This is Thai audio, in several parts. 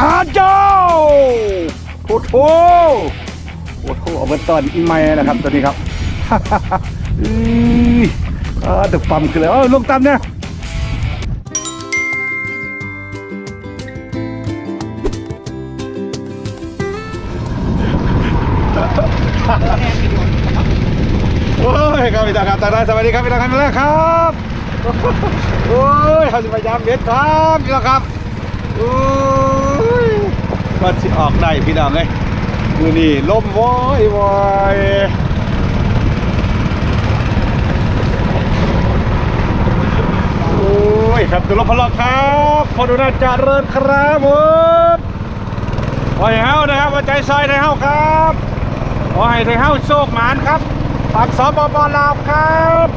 อาเจ้าโอ้โหโอ้โหเอาเบอร์ตอนอีเมลนะครับตัวนี้ครับอื้ออ่าตึกปั๊มขึ้นเลยเออลงตามเนี่ยโอ้ยครับพี่ตาครับตาได้สวัสดีครับพี่ตาครับพี่ตาครับโอ้ยเขาจะพยายามเบ็ดครับพี่น้องครับโอ้ มันสิออกได้พี่น้องเลยมือนี่ลมวอยวอยโอ้ยครับตัวลมพลอครับพอดูน่าจะเริญครับผมขอให้เฮานะครับใจซอยในเฮาครับขอให้ในเฮาโชคหมานครับปากสปปลาวครับ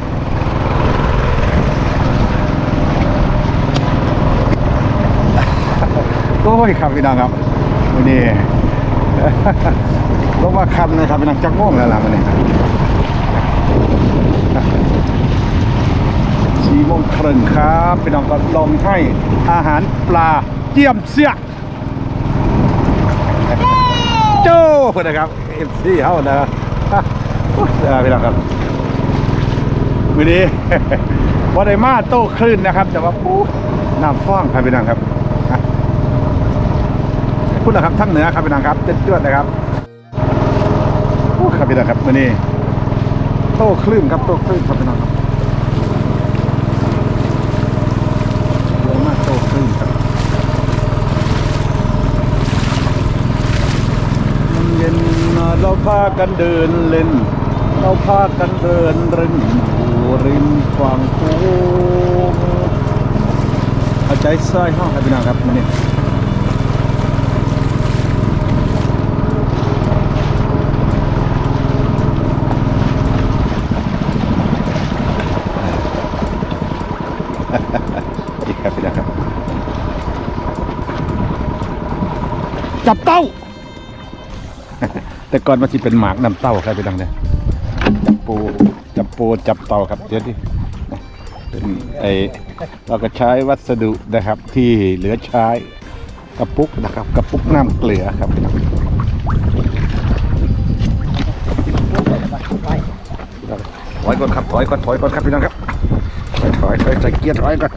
โอ้ยครับพี่น้องครับ วันนี้ลงมาคันนะครับพี่น้องจักโม่วงแล้วล่ะวันนี้สี่โมงครึ่งครับพี่น้องก็ลงให้อาหารปลาเยี่ยมเสียโจ้เพื่อนนะครับเอฟซีเฮานะโอ้ยเออพี่น้องครับวันนี้ว่าได้มาโต้คลื่นนะครับ แต่ว่าปุ๊บน้ำฟ้องครับพี่น้องครับ พูดนะครับทั้งเหนือครับพี่น้องครับเจ็ดจวดนะครับโอ้ครับพี่น้องครับวันนี้โต้คลื่นครับโต้คลื่นครับพี่น้องครับเยอะมากโต้คลื่นครับมันเย็นมาเราพากันเดินเล่น เราพากันเดินริมอยู่ริมฝั่งโค้งเอาใจใส่ห้องครับพี่น้องครับวันนี้ ดีครับพี่นะครับ จับเต้า แต่ก่อนมันจะเป็นหมากนำเต้าครับพี่ดังเนี่ยจับปูจับปูจับเต่าครับเดี๋ยวดิเป็นไอเราก็ใช้วัสดุนะครับ ที่เหลือใช้กระปุกนะครับกระปุกน้ำเกลือครับถอยก่อนครับถอยก่อนถอยก่อนครับพี่น้องครับ ถอยถอยใส่เกียร์ถอยก่อน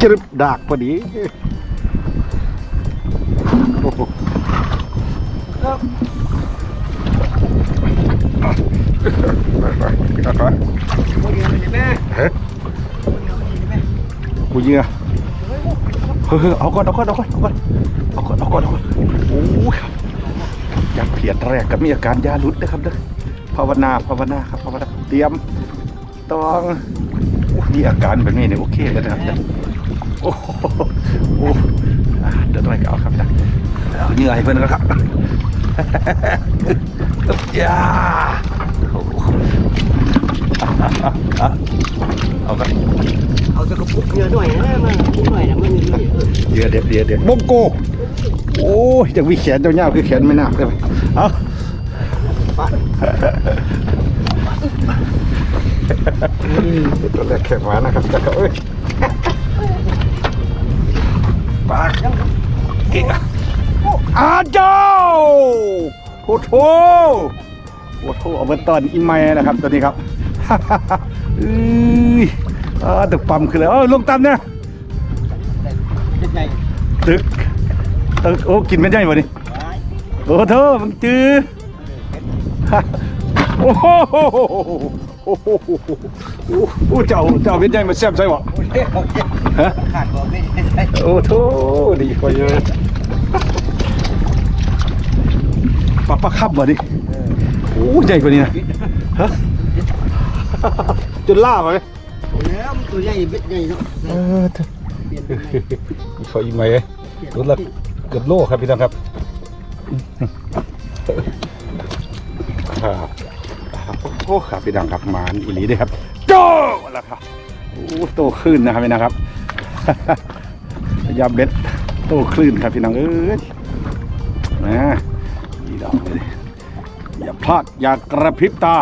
จรึบดากพอดีโอ้โหไปไปพี่น้องถอยกูยิงอะเฮ้ยเอาก่อนเอาก่อนเอาก่อนเอาก่อนเอาก่อนเอาก่อนเอาก่อนโอ้ยอยากเพียดแรกกับมีอาการยาลุดนะครับเด้อภาวนาภาวนาครับภาวนาเตรียมตอง มีอาการแบบนี้เนี่ยโอเคเลยนะครับเนี่ยโอ้โหโอ้อะเดี๋ยวต้องไปเอาครับนะเอาเหนื่อยเพื่อนนะครับยาโอ้โหเอาครับเอาจะกระปุกเยอะหน่อยนะมันปุกหน่อยนะมันมีนี่เออเดี๋ยวเดี๋ยวเดี๋ยวเดี๋ยวบงโกโอ้ยจะวิแขนเจ้าๆคือแขนไม่น่าเลยเอา ตัวแรกแข็งหวานนะครับจะเอ้ยปากเก่งอะอาเจ้าโอ้โหโอ้โหเอาเบอร์ตอนอีเมลนะครับตัวนี้ครับอื้ออ่าตึกปั๊มขึ้นเลยเออลงตามเนี่ยเป็นไงตึกตึกโอ้กินไม่ได้บ่นี่โอ้เธอมึงจื้อโอ้โห โอ้โหโอ้โหเจ้าเจ้าเป็นใหญ่มาแซ่บใช่บ่ฮะขาดบอกไม่ใช่โอ้โถดีกว่าเยอะปลาปลาคับบ่นี่โอ้ใหญ่กว่านี้นะฮะจนล่าไปไหมแล้วมันตัวใหญ่เบ็ดใหญ่เนาะเออเถอะเปลี่ยนเป็นไงขออีกไหมรถละเกือบโลครับพี่น้องครับครับ อ้ครับพี่น้องครับหมานอีหลีเด้วยครับโจ้แล้วครับโอ้โตขึ้นนะครับพี่น้องครับยาเบ็ดโตคลื่นครับพี่น้องเอ้ยนะดีดอกเลยอย่าพลาดอย่ากระพริบตา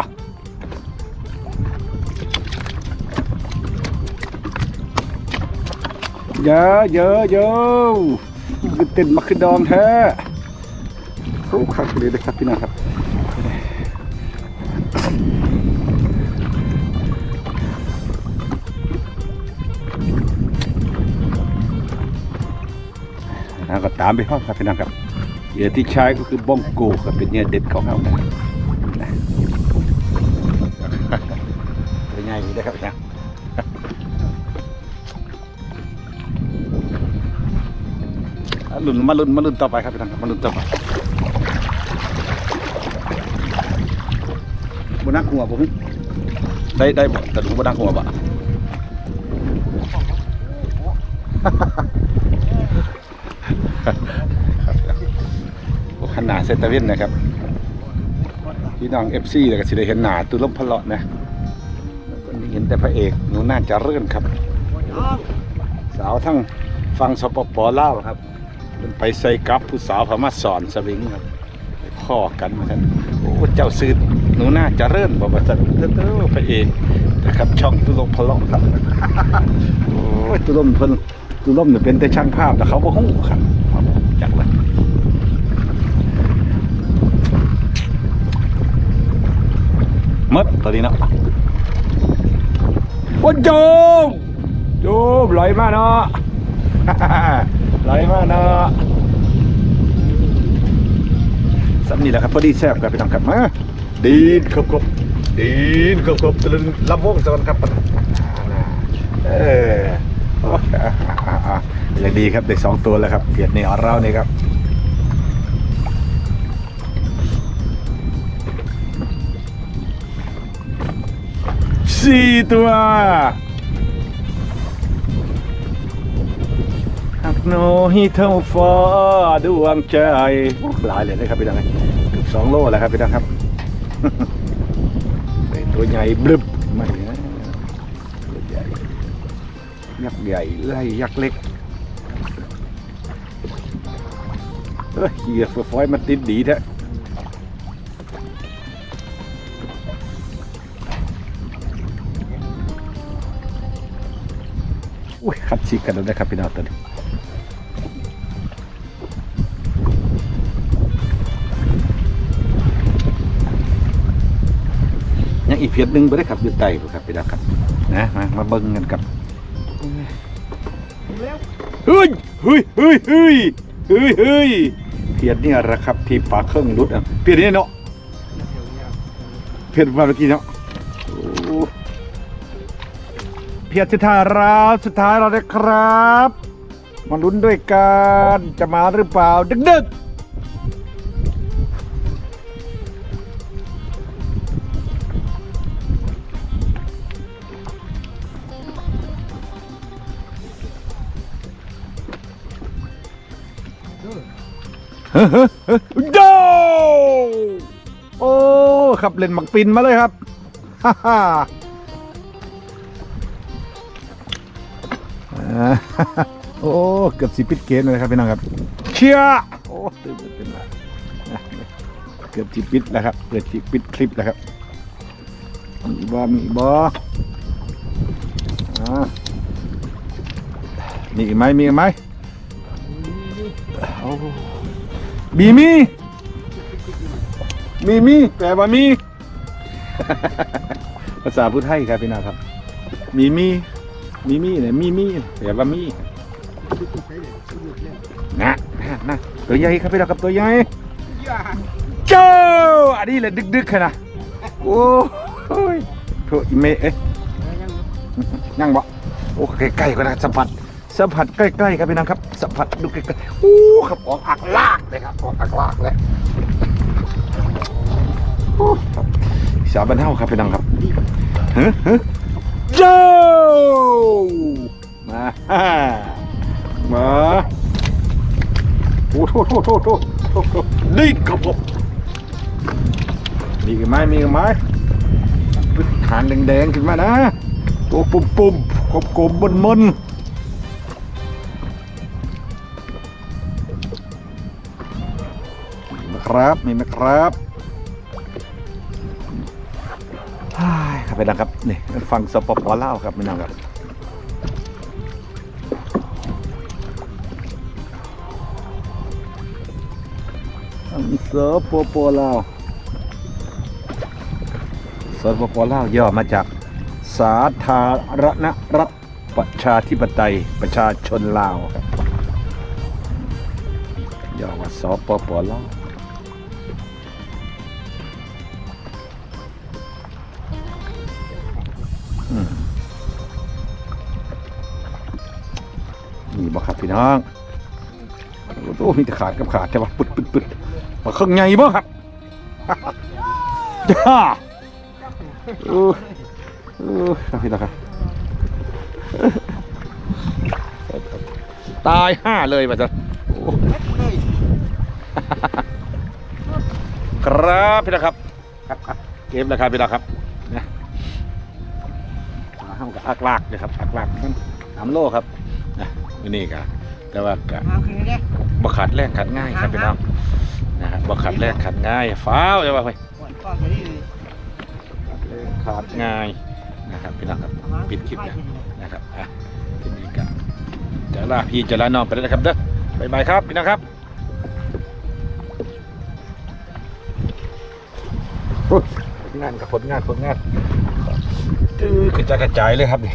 เยอะเยอะเยอะเต้นมาขึ้นดองแท้โอ้คักเลยนะครับพี่น้องครับ แล้วก็ตามไปห้องครับพี่น้องครับเหยื่อที่ใช้ก็คือบ้องโกครับเป็นเหยื่อเด็ดของเรานะนะเป็นไงนี่นะครับพี่น้องลุ้นมาลุ้นมาลุ้นต่อไปครับพี่น้องครับมาลุ้นต่อไป บนักหัวผมได้ได้บ่แต่ดูกบนักหัวบ่โอ้ขนาดเซตเว่นนะครับพี่น้องเอฟซีแล้วก็สิได้เห็นหนาตุลมพลาะนะวันนี้เห็นแต่พระเอกหนูน่าจะเรื่อนครับ สาวทั้งฟังสปปเล่าครับเป็นไปใส่กับผู้สาวพม่าสอนสวิงครับไปข้อกันมาท่านโอ้เจ้าซื้อ หนูน่าจะเรื่อนบอกว่าจะเต้อพระเอกนะครับช่องตุลมพะเลาะครับโอ้ยตุลมพิ่นตุลมเนี่ยเป็นแต่ช่างภาพแต่เขาก็หู้ครับครับจักเลยมดตัวนี้เนาะโอ้โจมโจมลอยมาเนาะลอยมาเนาะสำนี่แหละครับพอดีแซ่บครับพี่น้องครับมา ดีนครบครบดีนครบครบตะลึงลำวงสวรรค์ครับเออโอ้ยอะอะอะอย่างดีครับได้สองตัวแล้วครับเพียดในี่เอาเรานี่ครับสี่ตัวหักโนฮิเท่าฟ้าดวงใจหลายเลยนะครับพี่ดังเกือบสองโลแล้วครับพี่ดังครับ เป็นตัวใหญ่บลึบมาเลยนะตัวใหญ่ยักษ์ใหญ่ไล่ยักษ์เล็กเฮ้ยเหี้ยฟอยมันติดดีแท้อุ้ยคัดชีกันแล้วนะครับพี่น้องตัวนี้ อีกเพียรหนึ่งไปได้ครับอยู่ใต้พุ่นครับพี่น้องครับนะมามาเบิ่งกันครับเฮ้ยเฮ้ยเฮ้ยเฮ้ยเฮ้ยเฮ้ยเพียรนี่แหละครับที่ปาเครื่องรุดอะเพียรนี่เนาะเพียรมาเมื่อกี้เนาะเพียรสุดท้ายแล้วสุดท้ายเราได้ครับ มาลุ้นด้วยกัน จะมาหรือเปล่า ดึกดึ โยโอ้ขับเล่นหมักปินมาเลยครับฮ่าฮ่าโอ้เกือบสิปิดเกมเลยครับพี่น้องครับ เชียร์โอ้ตื่นเต้นตื่นมานะเกือบสิปิดแล้วครับเกือบสิปิดคลิปแล้วครับมีบอมีบออ่ามีอีกไหมมีอีกไหมโอ้ มีมีมีมีแปลว่ามี ภาษาพูดไทยครับพี่น้องครับ มีมีมีมีเนี่ยมีมีแปลว่ามีนะนะนะตัวใหญ่ครับพี่ดอกกับตัวใหญ่เจ้าอันนี้แหละดึกๆขนาดโอ้ยโถอีเมเอ๊ะยังบ่โอ้ใกล้ๆก็นะสัมผัส สัมผัสใกล้ๆครับพี่น้องครับสัมผัสดูใกล้ๆโอ้ครับออกอักลากเลยครับออกอักลากเลยโอ้ครับสาบ้านเฮาครับพี่น้องครับเฮ้ยเฮ้ยโจมามาโอ้โทษโทษโทษโทษโทษโทษนี่ครับผมมีกันไหมมีกันไหมหางแดงๆขึ้นมานะตัวปุ่มปุ่มกบกบบนม ครับมีไหมครับครับไปนะครับนี่ฟังสปปเล่าครับพี่น้องครับอันเสอปปลาสปปลาย่อมาจากสาธารณรัฐประชาธิปไตยประชาชนลาวครับย่อว่าสปปลา บ่ครับพี่น้องโอ้โหมีแต่ขาดกับขาดใช่ปะปึดปึดปึดมาเครื่องไงบ่ครับจ้าเออเออครับพี่น้องครับตายห้าเลยมาจ้ะโอ้ครับพี่น้องครับ เกมแล้วครับพี่น้องครับนะมาห้ามกับอักลากเลยครับอักลากนั่นสามโลครับ นะวันนี่ก็แต่ว่าก็เอาขึ้นเลยบ่ขัดแรงขัดง่ายครับพี่น้องนะฮะบ่ขัดแรงขัดง่ายฟ้าวจะว่าไปก่อนก่อนจะได้เลยขาดง่ายนะครับพี่น้องครับปิดคลิปนะนะครับอะทีนี้ก็จะลาพี่จะลาน้องไปแล้วนะครับเด้อบ๊ายบายครับพี่น้องครับโอ้ยผลงานกับผลงานผลงานจื้อกระจายกระจายเลยครับนี่